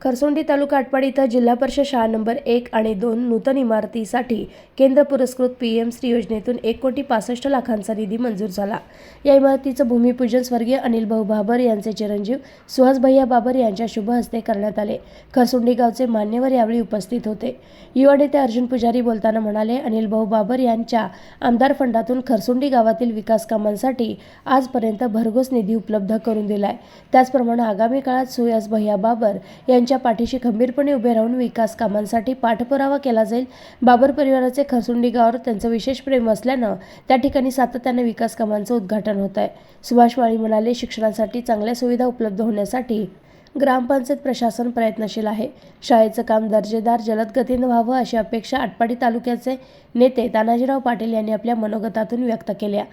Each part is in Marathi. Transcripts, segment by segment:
खरसोंडी तालुका आटपाडी इथं जिल्हा परिषद शाळा नंबर एक आणि दोन नूतन इमारतीसाठी केंद्र पुरस्कृत पी एम श्री योजनेतून एक कोटी पासष्ट लाखांचा निधी मंजूर झाला. या इमारतीचं भूमिपूजन स्वर्गीय अनिल भाऊ बाबर यांचे चिरंजीव सुहास भैया बाबर यांच्या शुभ हस्ते करण्यात आले. खरसोंडी गावचे मान्यवर यावेळी उपस्थित होते. युवा नेते अर्जुन पुजारी बोलताना म्हणाले अनिल भाऊ बाबर यांच्या आमदार फंडातून खरसोंडी गावातील विकास कामांसाठी आजपर्यंत भरघोस निधी उपलब्ध करून दिलाय. त्याचप्रमाणे आगामी काळात सुहास भैया बाबर यांच्या पाठीशी खंबीरपणे उभे राहून विकास कामांसाठी पाठपुरावा केला जाईल बाबर परिवाराचे खरसुंडी गावावर त्यांचं विशेष प्रेम असल्यानं त्या ठिकाणी सातत्याने विकास कामांचं उद्घाटन होत आहे सुभाष माळी म्हणाले शिक्षणासाठी चांगल्या सुविधा उपलब्ध होण्यासाठी ग्रामपंचायत प्रशासन प्रयत्नशील आहे. शाळेचं काम दर्जेदार जलद गतीनं व्हावं अशी अपेक्षा आटपाडी तालुक्याचे नेते तानाजीराव पाटील यांनी आपल्या मनोगतातून व्यक्त केल्या.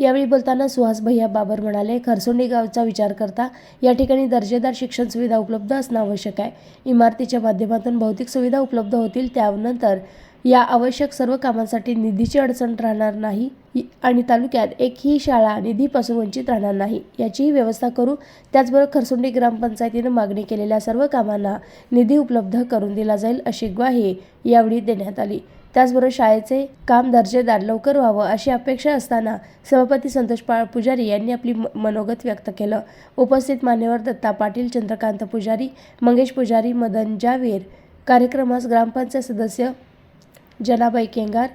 यावेळी बोलताना सुहास भैया बाबर म्हणाले खरसोंडी गावचा विचार करता या ठिकाणी दर्जेदार शिक्षण सुविधा उपलब्ध असणं आवश्यक आहे. इमारतीच्या माध्यमातून भौतिक सुविधा उपलब्ध होतील त्यानंतर या आवश्यक सर्व कामांसाठी निधीची अडचण राहणार नाही. आणि तालुक्यात एकही शाळा निधीपासून वंचित राहणार नाही. याचीही व्यवस्था करू त्याचबरोबर खरसुंडी ग्रामपंचायतीनं मागणी केलेल्या सर्व कामांना निधी उपलब्ध करून दिला जाईल अशी ग्वाही यावेळी देण्यात आली. त्याचबरोबर शाळेचे काम दर्जेदार लवकर व्हावं अशी अपेक्षा असताना सभापती संतोष पाळ पुजारी यांनी आपली म- मनोगत व्यक्त केलं. उपस्थित मान्यवर दत्ता पाटील चंद्रकांत पुजारी मंगेश पुजारी मदन जावीर कार्यक्रमास ग्रामपंचायत सदस्य जनाबाई केंगार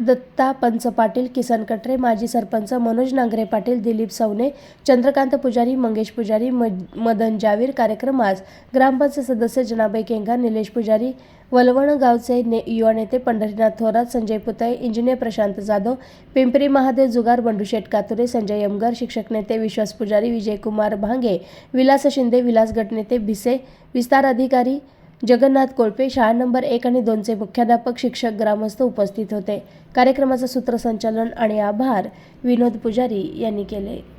दत्ता पंच पाटील किसन कटरे माजी सरपंच मनोज नांगरे पाटील दिलीप सवने चंद्रकांत पुजारी मंगेश पुजारी म मदन जावीर कार्यक्रमास ग्रामपंचायत सदस्य जनाबाई केंगार निलेश पुजारी वलवण गावचे ने युवा नेते पंढरीनाथ थोरात संजय पुतळे इंजिनियर प्रशांत जाधव पिंपरी महादेव जुगार बंडूशेठ कातुरे संजय यमगर शिक्षक नेते विश्वास पुजारी विजयकुमार भांगे विलास शिंदे विलास गटनेते भिसे विस्तार अधिकारी जगन्नाथ कोळपे शाळा नंबर एक आणि दोनचे मुख्याध्यापक शिक्षक ग्रामस्थ उपस्थित होते. कार्यक्रमाचं सूत्रसंचालन आणि आभार विनोद पुजारी यांनी केले.